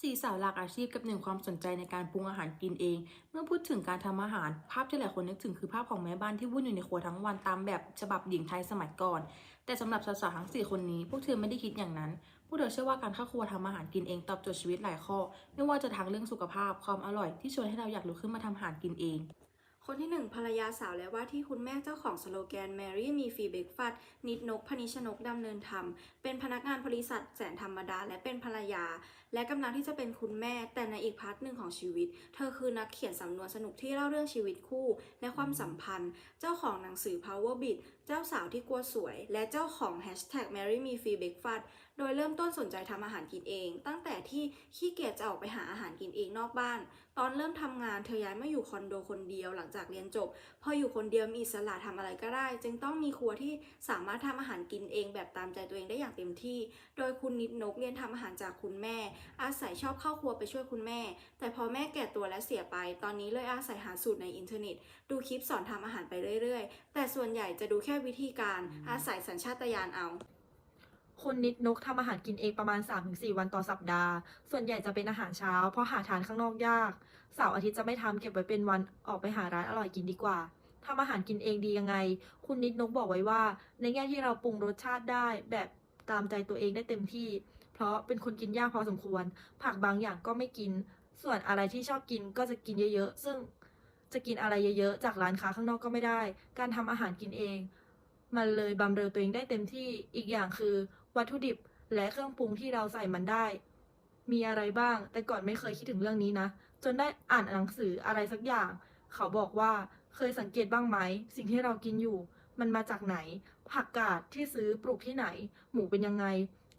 สี่สาวหลากอาชีพกับหนึ่งความสนใจในการปรุงอาหารกินเอง เมื่อพูดถึงการทำอาหาร ภาพที่หลายคนนึกถึงคือภาพของแม่บ้านที่วุ่นอยู่ในครัวทั้งวันตามแบบฉบับหญิงไทยสมัยก่อน แต่สำหรับสาวๆทั้งสี่คนนี้ พวกเธอไม่ได้คิดอย่างนั้น พวกเธอเชื่อว่าการเข้าครัวทำอาหารกินเองตอบโจทย์ชีวิตหลายข้อ ไม่ว่าจะทางเรื่องสุขภาพความอร่อยที่ชวนให้เราอยากลุกขึ้นมาทำอาหารกินเอง คนที่หนึ่งภรรยาสาวและว่าที่คุณแม่เจ้าของสโลแกน Mary มีฟรีเบรกฟาสต์นิดนกพนิชนกดำเนินธรรม เป็นพนักงานบริษัทแสนธรรมดา และเป็นภรรยา และกำลังที่จะเป็นคุณแม่ แต่ในอีกพาร์ทหนึ่งของชีวิต เธอคือนักเขียนสำนวนสนุกที่เล่าเรื่องชีวิตคู่ และความสัมพันธ์ เจ้าของหนังสือ Power Beat เจ้าสาวที่กลัวสวย และเจ้าของ Hashtag Mary มีฟรีเบรกฟาสโดยเริ่มต้นสนใจทำอาหารกินเอง ตั้งแต่ที่ขี้เกียจจะออกไปหาอาหารกินเองนอกบ้าน ตอนเริ่มทำงานเธอย้ายมาอยู่คอนโดคนเดียวหลังจากเรียนจบ พออยู่คนเดียวมีอิสระทำอะไรก็ได้ จึงต้องมีครัวที่สามารถทำอาหารกินเองแบบตามใจตัวเองได้อย่างเต็มที่ โดยคุณนิดนกเรียนทำอาหารจากคุณแม่ อาศัยชอบเข้าครัวไปช่วยคุณแม่ แต่พอแม่แก่ตัวและเสียไป ตอนนี้เลยอาศัยหาสูตรในอินเทอร์เน็ต ดูคลิปสอนทำอาหารไปเรื่อย ๆ แต่ส่วนใหญ่จะดูแค่วิธีการอาศัยสัญชาตญาณเอาคุณนิดนกทำอาหารกินเองประมาณ 3-4 วันต่อสัปดาห์ ส่วนใหญ่จะเป็นอาหารเช้า เพราะหาทานข้างนอกยาก เสาร์อาทิตย์จะไม่ทำเก็บไว้เป็นวันออกไปหาร้านอร่อยกินดีกว่าทำอาหารกินเองดียังไง คุณนิดนกบอกไว้ว่า ในแง่ที่เราปรุงรสชาติได้แบบตามใจตัวเองได้เต็มที่ เพราะเป็นคนกินยากพอสมควร ผักบางอย่างก็ไม่กิน ส่วนอะไรที่ชอบกินก็จะกินเยอะๆ ซึ่งจะกินอะไรเยอะๆ จากร้านค้าข้างนอกก็ไม่ได้ การทำอาหารกินเอง มันเลยบำเรอตัวเองได้เต็มที่อีกอย่างคือวัตถุดิบและเครื่องปรุงที่เราใส่มันได้ มีอะไรบ้าง แต่ก่อนไม่เคยคิดถึงเรื่องนี้นะ จนได้อ่านหนังสืออะไรสักอย่าง เขาบอกว่าเคยสังเกตบ้างไหม สิ่งที่เรากินอยู่ มันมาจากไหน ผักกาดที่ซื้อปลูกที่ไหน หมูเป็นยังไง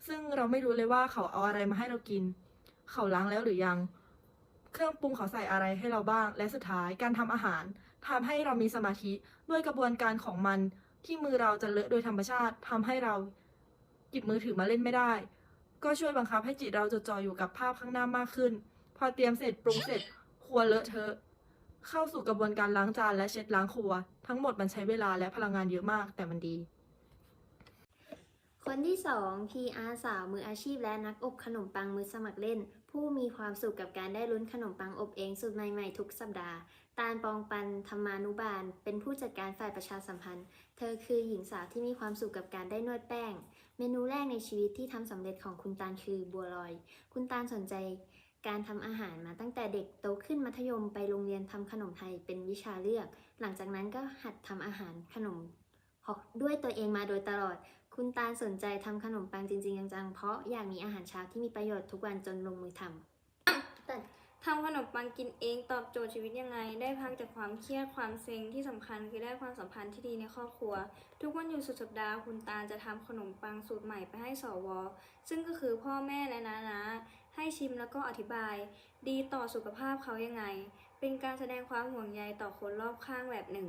ซึ่งเราไม่รู้เลยว่าเขาเอาอะไรมาให้เรากิน เขาล้างแล้วหรือยัง เครื่องปรุงเขาใส่อะไรให้เราบ้าง และสุดท้ายการทำอาหารทำให้เรามีสมาธิด้วยกระบวนการของมัน ที่มือเราจะเลอะโดยธรรมชาติทำให้เราหยิบมือถือมาเล่นไม่ได้ ก็ช่วยบังคับให้จิตเราจดจ่ออยู่กับภาพข้างหน้ามากขึ้น พอเตรียมเสร็จปรุงเสร็จครัวเลอะเทอะเข้าสู่กระบวนการล้างจานและเช็ดล้างครัว ทั้งหมดมันใช้เวลาและพลังงานเยอะมากแต่มันดี คนที่ 2 PR สาวมืออาชีพและนักอบขนมปังมือสมัครเล่น ผู้มีความสุขกับการได้ลุ้นขนมปังอบเองสูตรใหม่ๆทุกสัปดาห์ ตาลปองปันธรรมานุบาล เป็นผู้จัดการฝ่ายประชาสัมพันธ์ เธอคือหญิงสาวที่มีความสุขกับการได้นวดแป้ง เมนูแรกในชีวิตที่ทำสำเร็จของคุณตาลคือบัวลอย คุณตาลสนใจการทำอาหารมาตั้งแต่เด็กโตขึ้นมัธยมไปโรงเรียนทำขนมไทยเป็นวิชาเลือก หลังจากนั้นก็หัดทำอาหารขนมด้วยตัวเองมาโดยตลอด คุณตาลสนใจทำขนมปังจริง ๆ จังๆ เพราะอยากมีอาหารเช้าที่มีประโยชน์ทุกวันจนลงมือทำทำขนมปังกินเองตอบโจทย์ชีวิตยังไง ได้พักจากความเครียดความเซ็งที่สำคัญคือได้ความสัมพันธ์ที่ดีในครอบครัว ทุกวันหยุดสุดสัปดาห์คุณตาลจะทำขนมปังสูตรใหม่ไปให้สว ซึ่งก็คือพ่อแม่และน้านาให้ชิมแล้วก็อธิบาย ดีต่อสุขภาพเขายังไง เป็นการแสดงความห่วงใยต่อคนรอบข้างแบบหนึ่ง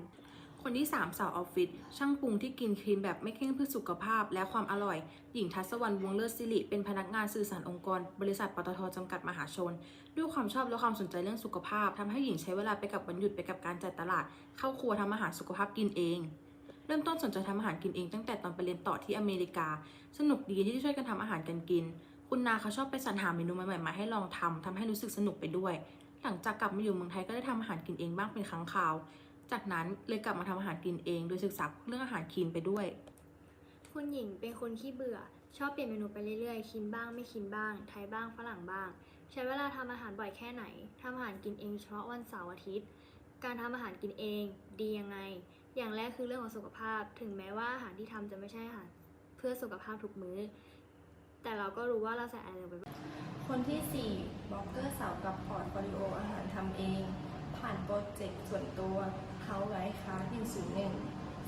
คนที่ 3 สาวออฟฟิศช่างปรุงที่กินคลีนแบบไม่เคร่งเพื่อสุขภาพ และความอร่อย หญิงทัศวรรณวงเลิศสิริเป็นพนักงานสื่อสารองค์กร บริษัทปตทจำกัดมหาชน ด้วยความชอบและความสนใจเรื่องสุขภาพทำให้หญิงใช้เวลาไปกับวันหยุดไปกับการจัดตลาด เข้าครัวทำอาหารสุขภาพกินเองเริ่มต้นสนใจทำอาหารกินเองตั้งแต่ตอนไปเรียนต่อที่อเมริกา สนุกดีที่ช่วยกันทำอาหารกันกิน คุณนาเขาชอบไปสรรหาเมนูใหม่ๆมาให้ลองทำทำให้รู้สึกสนุกไปด้วย หลังจากกลับมาอยู่เมืองไทยก็ได้ทำอาหารกินเองบ้างเป็นครั้งคราว จากนั้นเลยกลับมาทำอาหารกินเอง โดยศึกษาเรื่องอาหารคลีนไปด้วย คุณหญิงเป็นคนขี้เบื่อ ชอบเปลี่ยนเมนูไปเรื่อยๆคินบ้างไม่คินบ้าง ไทยบ้างฝรั่งบ้าง ใช้เวลาทำอาหารบ่อยแค่ไหนทำอาหารกินเองเฉพาะวันเสาร์อาทิตย์ การทำอาหารกินเอง ดียังไง อย่างแรกคือเรื่องของสุขภาพ ถึงแม้ว่าอาหารที่ทำจะไม่ใช่อาหารเพื่อสุขภาพทุกมื้อ แต่เราก็รู้ว่าเราใส่อะไรลงไปบ้างคนที่4บล็อกเกอร์สาวกับพอร์ตโฟลิโออาหารทำเอง ผ่านโปรเจกต์ส่วนตัวเขาไร้ค้าหนึ่งศูนย์หนึ่ง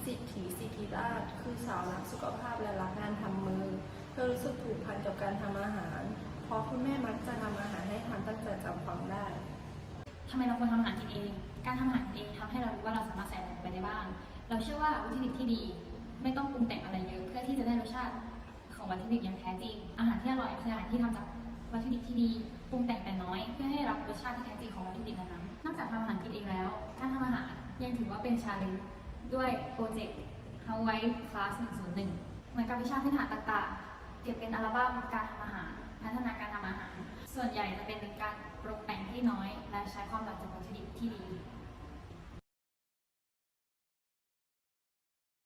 สิทธิสิทธิราชคือสาวรักสุขภาพและรักงานทำมือ เธอรู้สึกผูกพันกับการทำอาหาร เพราะคุณแม่มักจะทำอาหารให้ทานตั้งแต่จำความได้ทำไมเราควรทำอาหารกินเอง การทำอาหารเองทำให้เรารู้ว่าเราสามารถใส่อะไรลงไปได้บ้าง เราเชื่อว่าวัตถุดิบที่ดี ไม่ต้องปรุงแต่งอะไรเยอะ เพื่อที่จะได้รสชาติของวัตถุดิบอย่างแท้จริง อาหารที่อร่อยคืออาหารที่ทำจากวัตถุดิบที่ดีปรุงแต่งแต่น้อย เพื่อให้รับรสชาติที่แท้จริงของวัตถุดิบนั้น นอกจากทำอาหารกินเองแล้ว การทำอาหารยังถือว่าเป็นชาเลนจ์ด้วยโปรเจกต์ Hawaii Class 101 เหมือนกับวิชาพื้นฐานต่างๆ เก็บเป็นอัลบั้มการทำอาหาร พัฒนาการทำอาหาร ส่วนใหญ่จะเป็นการปรุงแต่งที่น้อย และใช้ความหลากจากวัตถุดิบที่ดี